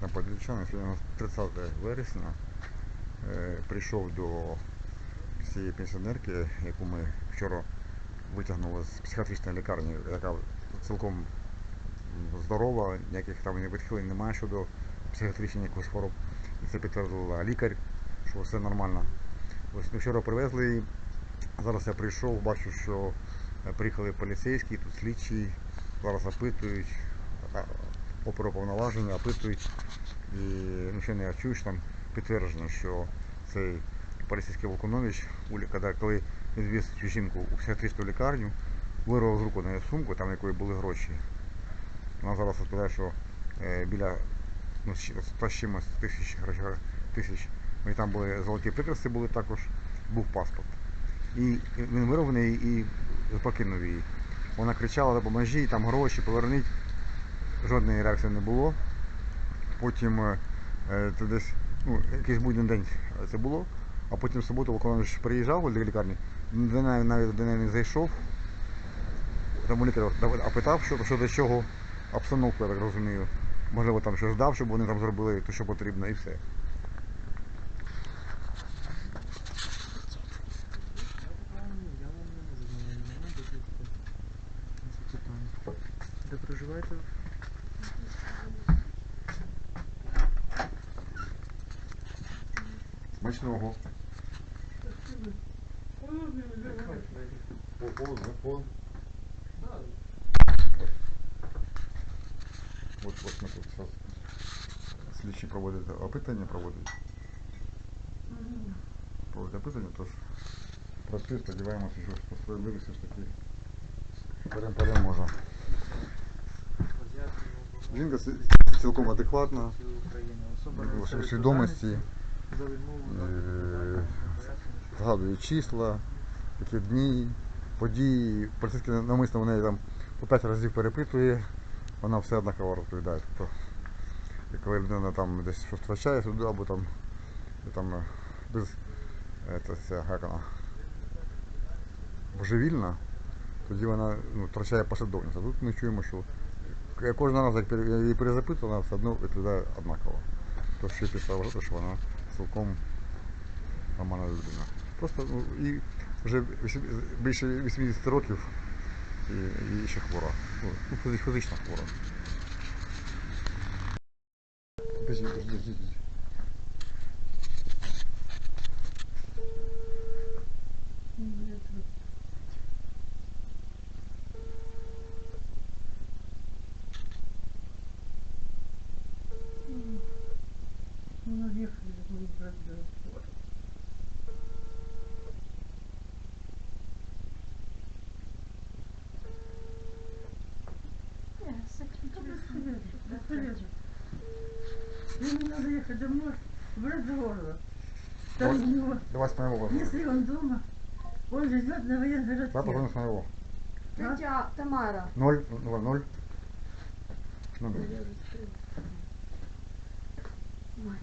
шановні подільчани, сьогодні 30 вересня. Е, Прийшов до цієї пенсіонерки, яку ми вчора витягнули з психіатричної лікарні, яка цілком здорова, ніяких там відхилень немає щодо психіатричних якихось хвороб. І це підтвердила лікар, що все нормально. Ось ми вчора привезли її. Зараз я прийшов, бачу, що е, приїхали поліцейські, тут слідчі, зараз опитують, а, оперуповноваження, опитують. І ну, не що там підтверджено, що цей поліцейський Волконович, коли, відвіз цю жінку у психіатричну лікарню, вирвав з руку на сумку, там якої були гроші. Вона зараз розповідає, що е, біля ну, 100 з чимось тисяч тисяч. Ну, і там були золоті прикраси, були також, був паспорт. І він вирвав неї і покинув її. Вона кричала, допоможіть, там гроші, поверніть. Жодної реакції не було. Потім е, е, це десь ну, якийсь будний день це було, а потім в суботу Волконович приїжджав до лікарні, до неї навіть до неї не зайшов. Тому лікар опитав, що, що до чого обстановку, я так розумію. Можливо, там щось дав, щоб вони там зробили те, що потрібно, і все. Вам не можу на мене немає допустити. Це питання. Де проживаєте? Смачного. От, от ми тут зараз слідчі проводять опитання, проводять. Проводять опитання, тож працює, сподіваємося, що по справедливості ж таки перем переможе. Жінка ці- цілком адекватна, в свідомості, згадує числа, які дні, події. Поліцейський намисно в неї там по п'ять разів перепитує, вона все однаково розповідає. Тобто, коли людина там десь щось втрачає туди, або там, там е, без е, це, як вона, божевільна, тоді вона ну, втрачає послідовність. А тут ми чуємо, що кожен раз, як її перезапитує, вона все одно відповідає однаково. Ще після вважати, що вона цілком нормальна людина. Просто ну, і вже більше 80 років і, і ще хвора. Ну, ну, фізично хвора. Подожди, подожди, подожди, Он уехал из моей родной город. Ему надо ехать домой в Радзорло. Давай с моего возраста. Если он дома, он живет на военной городке. Давай позвоним с моего. Тетя Тамара. Ноль, ноль, ноль. Номер. Ой.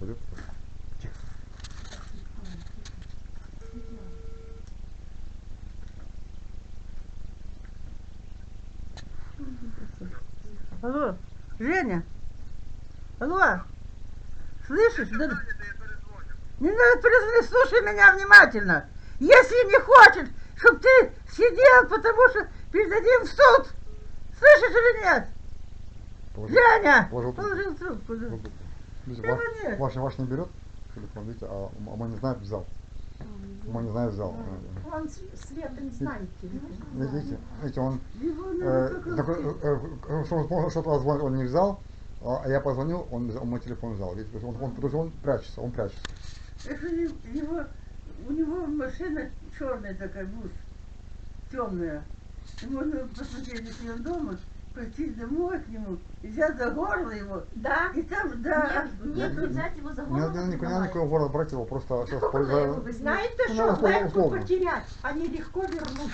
Вызов пойдет? Алло, Женя? Алло? Слышишь? Да- Не надо перезвонить, слушай меня внимательно. Если не хочет, чтобы ты сидел, потому что передадим в суд. Слышишь или нет? Положи. Женя! Положил трубку. Положил трубку. да. Видите, ваш, ваш, ваш не берет телефон, видите, а М- не знает, взял. не знает, взял. Он с- Света не знает. Видите, видите, он Его э, такой, э, э, что- что- что-то звон- он не взял, а я позвонил, он, взял- мой телефон взял. Видите, он, он, есть он прячется, он прячется. Это его, у него машина черная такая, бус, темная. И можно посмотреть, если он дома, пойти домой к нему, и взять за горло его. Да? И там, да. Нет, нет, не взять его за голову. надо надо никакого города брать его, просто сейчас Вы знаете, Ну, что условно. потерять, а не легко вернуть.